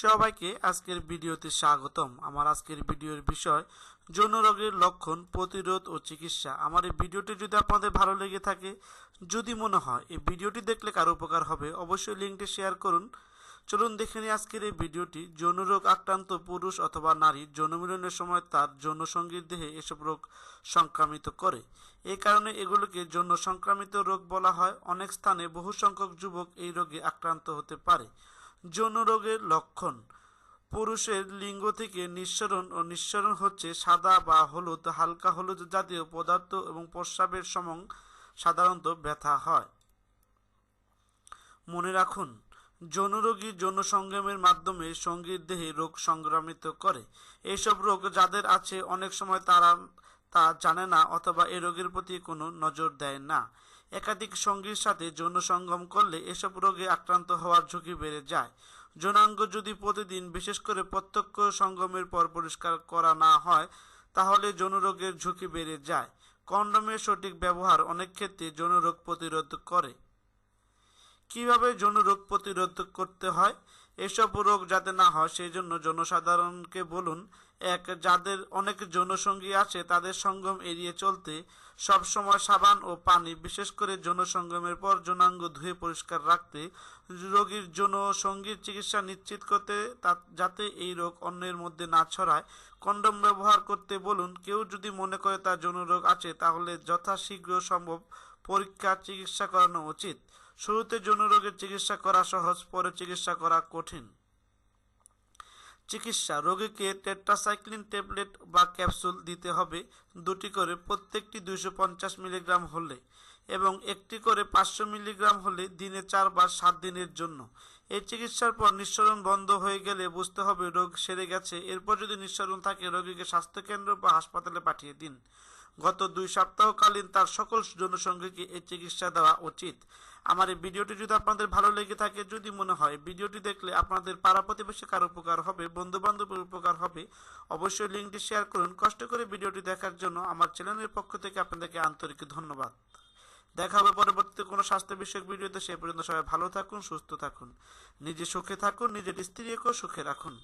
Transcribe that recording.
সবাইকে আজকের ভিডিওতে স্বাগতম। আমার আজকের ভিডিওর বিষয় যৌন রোগের লক্ষণ, প্রতিরোধ ও চিকিৎসা। আমার এই ভিডিওটি যদি আপনাদের ভালো লেগে থাকে, যদি মনে হয় এই ভিডিওটি দেখলে কারও উপকার হবে, অবশ্যই লিঙ্কটি শেয়ার করুন। চলুন দেখে নিই আজকের এই ভিডিওটি। যৌন রোগ আক্রান্ত পুরুষ অথবা নারী যৌন মিলনের সময় তার যৌন সঙ্গীর দেহে এসব রোগ সংক্রামিত করে। এই কারণে এগুলোকে যৌন সংক্রামিত রোগ বলা হয়। অনেক স্থানে বহু সংখ্যক যুবক এই রোগে আক্রান্ত হতে পারে। যৌন রোগের লক্ষণ। পুরুষের লিঙ্গ থেকে নিঃসরণ ও নিঃসরণ হচ্ছে সাদা বা হলুদ, হালকা হলুদ জাতীয় পদার্থ এবং প্রস্রাবের সমং সাধারণত ব্যথা হয়। মনে রাখুন, যৌনরোগী যৌন সংগ্রামের মাধ্যমে সঙ্গীর দেহে রোগ সংক্রামিত করে। এইসব রোগ যাদের আছে, অনেক সময় তারা তা জানে না অথবা এই রোগের প্রতি কোনো নজর দেয় না। একাধিক সঙ্গীর সাথে যৌন সঙ্গম করলে এসব রোগে আক্রান্ত হওয়ার ঝুঁকি বেড়ে যায়। যৌনাঙ্গ যদি প্রতিদিন বিশেষ করে প্রত্যক্ষ সঙ্গমের পর পরিষ্কার করা না হয়, তাহলে যৌন রোগের ঝুঁকি বেড়ে যায়। কন্ডোমের সঠিক ব্যবহার অনেক ক্ষেত্রে যৌন রোগ প্রতিরোধ করে। কীভাবে যৌন রোগ প্রতিরোধ করতে হয়? এসব রোগ যাতে না হয় সেই জন্য জনসাধারণকে বলুন, এক, যাদের অনেক যৌনসঙ্গী আছে, তাদের সঙ্গম এড়িয়ে চলতে সবসময় সাবান ও পানি, বিশেষ করে যৌন সঙ্গমের পর যৌনাঙ্গ ধুয়ে পরিষ্কার রাখতে, রোগীর যৌন সঙ্গীর চিকিৎসা নিশ্চিত করতে যাতে এই রোগ অন্যের মধ্যে না ছড়ায়। কন্ডম ব্যবহার করতে বলুন, কেউ যদি মনে করে তার যৌন রোগ আছে, তাহলে যথাশীঘ্র সম্ভব পরীক্ষা চিকিৎসা করানো উচিত। শুরুতে যৌন রোগের চিকিৎসা করা সহজ, পরে চিকিৎসা করা কঠিন। চিকিৎসা, রোগীকে টেট্রাসাইক্লিন ট্যাবলেট বা ক্যাপসুল দিতে হবে। দুটি করে, প্রত্যেকটি দুইশো পঞ্চাশ মিলিগ্রাম হলে এবং একটি করে পাঁচশো মিলিগ্রাম হলে দিনে চারবার সাত দিনের জন্য। এই চিকিৎসার পর নিঃসরণ বন্ধ হয়ে গেলে বুঝতে হবে রোগ সেরে গেছে। এরপর যদি নিঃসরণ থাকে, রোগীকে স্বাস্থ্যকেন্দ্র বা হাসপাতালে পাঠিয়ে দিন। গত দুই সপ্তাহকালীন তার সকল জনসংখ্যাকে এই চিকিৎসা দেওয়া উচিত। আমার এই ভিডিওটি যদি আপনাদের ভালো লেগে থাকে, যদি মনে হয় ভিডিওটি দেখলে আপনাদের পাড়া প্রতিবেশী কার উপকার হবে বন্ধু বান্ধবের উপকার হবে, অবশ্যই লিঙ্কটি শেয়ার করুন। কষ্ট করে ভিডিওটি দেখার জন্য আমার চ্যানেলের পক্ষ থেকে আপনাদেরকে আন্তরিক ধন্যবাদ। দেখা হবে পরবর্তীতে কোনো স্বাস্থ্য বিষয়ক ভিডিওতে, সে পর্যন্ত সবাই ভালো থাকুন, সুস্থ থাকুন। নিজে সুখে থাকুন, নিজের স্ত্রীকেও সুখে রাখুন।